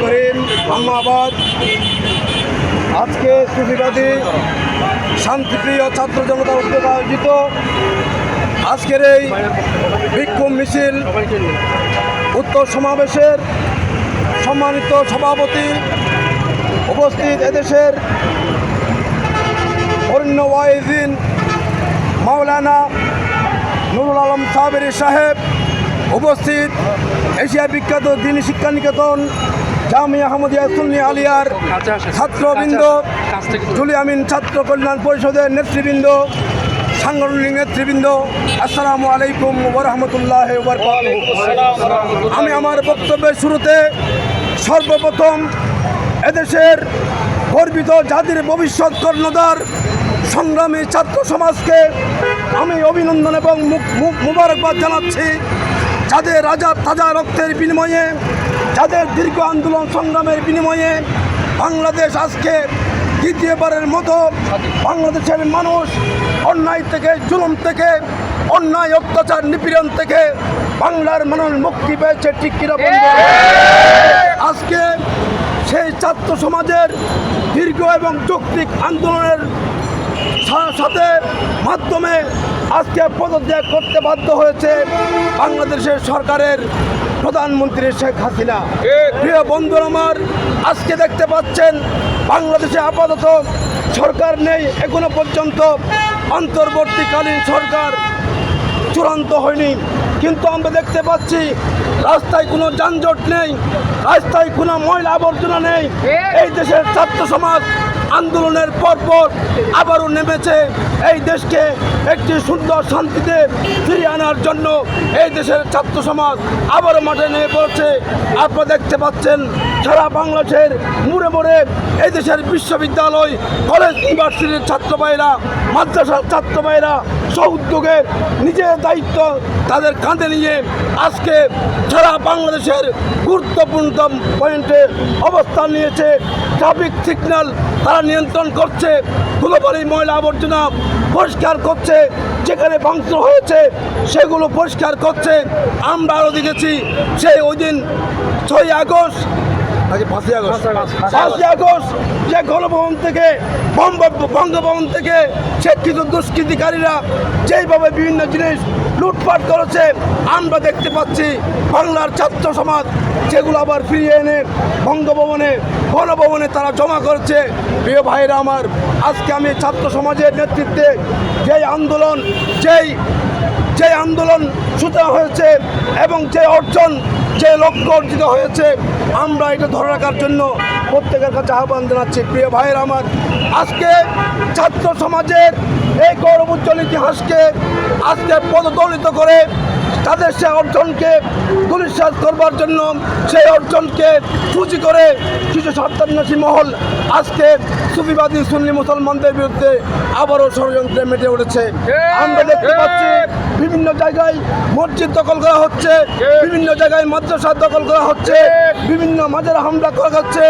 করিম আহমাবাদ আজকে সুফিবাদী, শান্তিপ্রিয় ছাত্র জনতা উদ্যোগ আয়োজিত। আজকের এই বিক্ষোভ মিছিল উত্তর সমাবেশের সম্মানিত সভাপতি উপস্থিত এদেশের অরণ্য ওয়াইজিন মাওলানা নুরুল আলম সাবেরি সাহেব উপস্থিত এশিয়া বিখ্যাত দিনী শিক্ষা নিকেতন জামিয়া আহমদিয়া সুন্নি আলিয়ার ছাত্রবৃন্দ জুলি আমিন ছাত্র কল্যাণ পরিষদের নেতৃবৃন্দ, সাংগঠনিক নেতৃবৃন্দ, আসসালামু আলাইকুম ওরহমতুল্লাহ আমি আমার বক্তব্যের শুরুতে সর্বপ্রথম এদেশের গর্বিত জাতির ভবিষ্যৎ কর্ণধার সংগ্রামী ছাত্র সমাজকে আমি অভিনন্দন এবং মুবারকবাদ জানাচ্ছি। যাদের রাজা তাজা রক্তের বিনিময়ে, যাদের দীর্ঘ আন্দোলন সংগ্রামের বিনিময়ে বাংলাদেশ আজকে দ্বিতীয়বারের মতো বাংলাদেশের মানুষ অন্যায় থেকে, জুলুম থেকে, অন্যায়, অত্যাচার, নিপীড়ন থেকে বাংলার মানুষ মুক্তি পেয়েছে, ঠিক আজকে সেই ছাত্র সমাজের দীর্ঘ এবং যৌক্তিক আন্দোলনের সাথে মাধ্যমে আজকে পদত্যাগ করতে বাধ্য হয়েছে বাংলাদেশের সরকারের প্রধানমন্ত্রী শেখ হাসিনা। প্রিয় বন্ধুর আমার, আজকে দেখতে পাচ্ছেন বাংলাদেশে আপাতত সরকার নেই, এখনও পর্যন্ত অন্তর্বর্তীকালীন সরকার চূড়ান্ত হয়নি। কিন্তু আমরা দেখতে পাচ্ছি রাস্তায় কোনো যানজট নেই, রাস্তায় কোনো ময়লা আবর্জনা নেই। এই দেশের ছাত্র সমাজ আন্দোলনের পরপর আবারও নেমেছে এই দেশকে একটি সুন্দর শান্তিতে ফিরিয়ে আনার জন্য এই দেশের ছাত্র সমাজ আবারও মাঠে নেমে পড়ছে। আপনারা দেখতে পাচ্ছেন, সারা বাংলাদেশের মুড়ে মোড়ে এই দেশের বিশ্ববিদ্যালয়, কলেজ, ইউনিভার্সিটির ছাত্র ভাইরা মাদ্রাসার ছাত্র ভাইরা উদ্যোগে নিজের দায়িত্ব তাদের কাঁধে নিয়ে আজকে সারা বাংলাদেশের গুরুত্বপূর্ণ পয়েন্টে অবস্থান নিয়েছে। ট্রাফিক সিগন্যাল তারা নিয়ন্ত্রণ করছে, ধুলোবালি, ময়লা আবর্জনা পরিষ্কার করছে, যেখানে ভাঙচুর হয়েছে সেগুলো পরিষ্কার করছে। আমরা আরও দেখেছি, সেই ওই দিন ছয় আগস্ট পাঁচই আগস্ট। পাঁচই আগস্ট যে গণভবন থেকে বঙ্গ- বঙ্গভবন থেকে সে কিছু দুষ্কৃতিকারীরা যেইভাবে বিভিন্ন জিনিস লুটপাট করেছে আমরা দেখতে পাচ্ছি বাংলার ছাত্র সমাজ যেগুলো আবার ফিরিয়ে এনে বঙ্গভবনে গণভবনে তারা জমা করেছে। প্রিয় ভাইরা আমার আজকে আমি ছাত্র সমাজের নেতৃত্বে যেই আন্দোলন যেই যে আন্দোলন সুতা হয়েছে এবং যে অর্জন যে লক্ষ্য অর্জিত হয়েছে, আমরা এটা ধরে রাখার জন্য প্রত্যেকের কাছে আহ্বান জানাচ্ছি। প্রিয় ভাইয়ের আমার, আজকে ছাত্র সমাজের এই গৌরব উজ্জ্বল ইতিহাসকে আজকে পদদলিত করে তাদের সে অর্জনকে দুলিশ্বাস করবার জন্য সেই অর্জনকে পুঁজি করে কিছু সত্যান্বেষী মহল আজকে সুফিবাদী সুন্নি মুসলমানদের বিরুদ্ধে আবারও ষড়যন্ত্রে মেটে উঠেছে। আমরা দেখতে পাচ্ছি বিভিন্ন জায়গায় মসজিদ দখল করা হচ্ছে, বিভিন্ন জায়গায় মাদ্রাসা দখল করা হচ্ছে, বিভিন্ন মাঝের হামলা করা হচ্ছে।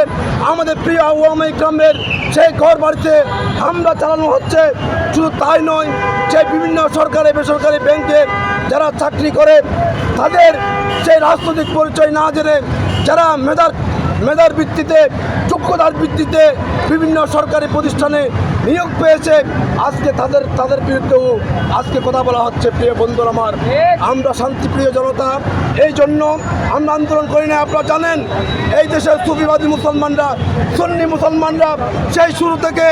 আমাদের প্রিয় আওয়ামী গ্রামের সেই ঘর বাড়িতে হামলা চালানো হচ্ছে। শুধু তাই নয়, যে বিভিন্ন সরকারি, বেসরকারি ব্যাংকে যারা চাকরি করে, তাদের সেই রাজনৈতিক পরিচয় না জেনে যারা মেধার মেধার ভিত্তিতে যোগ্যতার ভিত্তিতে বিভিন্ন সরকারি প্রতিষ্ঠানে নিয়োগ পেয়েছে। আজকে তাদের তাদের বিরুদ্ধেও আজকে কথা বলা হচ্ছে, প্রিয় বন্ধুরা আমার। আমরা শান্তিপ্রিয় জনতা, এই জন্য আমরা আন্দোলন করি না আপনারা জানেন। এই দেশের সুফিবাদী মুসলমানরা, সন্নি মুসলমানরা, সেই শুরু থেকে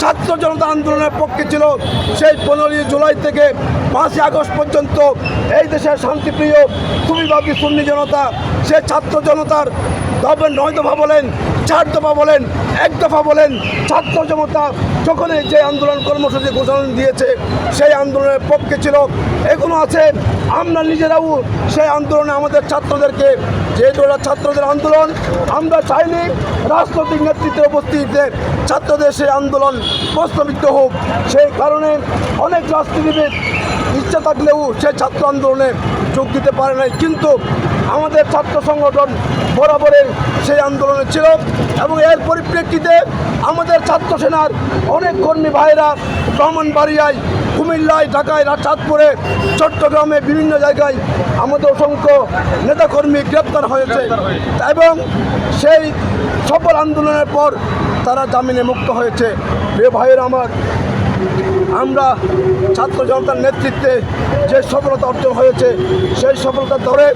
ছাত্র জনতা আন্দোলনের পক্ষে ছিল। সেই পনেরোই জুলাই থেকে পাঁচই আগস্ট পর্যন্ত এই দেশের শান্তিপ্রিয়, সুফিবাদী সুন্নি জনতা সে ছাত্র জনতার তবে নয় দফা বলেন, চার দফা বলেন, এক দফা বলেন, ছাত্র জনতা যখনই যে আন্দোলন কর্মসূচি ঘোষণা দিয়েছে, সেই আন্দোলনের পক্ষে ছিল। এখনও আছে। আমরা নিজেরাও সেই আন্দোলনে আমাদের ছাত্রদেরকে যেহেতু এটা ছাত্রদের আন্দোলন, আমরা চাইনি রাজনৈতিক নেতৃত্বে উপস্থিতিতে ছাত্রদের সেই আন্দোলন প্রস্তাবিত হোক। সেই কারণে অনেক রাজনীতিবিদ ইচ্ছা থাকলেও সে ছাত্র আন্দোলনে যোগ দিতে পারে নাই। কিন্তু আমাদের ছাত্র সংগঠন বরাবরের সেই আন্দোলনে ছিল এবং এর পরিপ্রেক্ষিতে আমাদের ছাত্র সেনার অনেক কর্মী ভাইরা ব্রাহ্মণবাড়িয়ায় কুমিল্লায় ঢাকায় চাঁদপুরে চট্টগ্রামে বিভিন্ন জায়গায় আমাদের অসংখ্য নেতাকর্মী গ্রেপ্তার হয়েছে। এবং সেই সফল আন্দোলনের পর তারা জামিনে মুক্ত হয়েছে। প্রিয় ভাইয়েরা আমার আমরা ছাত্র জনতার নেতৃত্বে যে সফলতা অর্জন হয়েছে, সেই সফলতা ধরে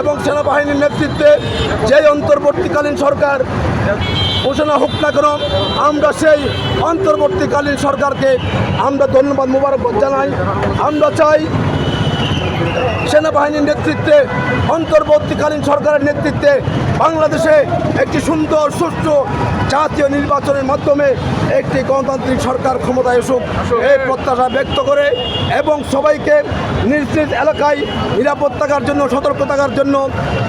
এবং সেনাবাহিনীর নেতৃত্বে যেই অন্তর্বর্তীকালীন সরকার ঘোষণা হোক না কেন, আমরা সেই অন্তর্বর্তীকালীন সরকারকে আমরা ধন্যবাদ, মুবারকবাদ জানাই। আমরা চাই সেনাবাহিনীর নেতৃত্বে অন্তর্বর্তীকালীন সরকারের নেতৃত্বে বাংলাদেশে একটি সুন্দর সুষ্ঠু জাতীয় নির্বাচনের মাধ্যমে একটি গণতান্ত্রিক সরকার ক্ষমতায় আসুক। এই প্রত্যাশা ব্যক্ত করে এবং সবাইকে নিজ নিজ এলাকায় নিরাপদ থাকার জন্য সতর্ক থাকার জন্য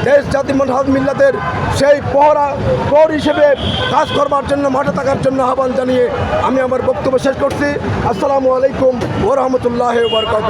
দেশ জাতি মহাজ মিল্লাদের সেই পহরা পর হিসেবে কাজ করবার জন্য মাঠে থাকার জন্য আহ্বান জানিয়ে আমি আমার বক্তব্য শেষ করছি। আসসালামু আলাইকুম ও রহমতুল্লাহ বরকাত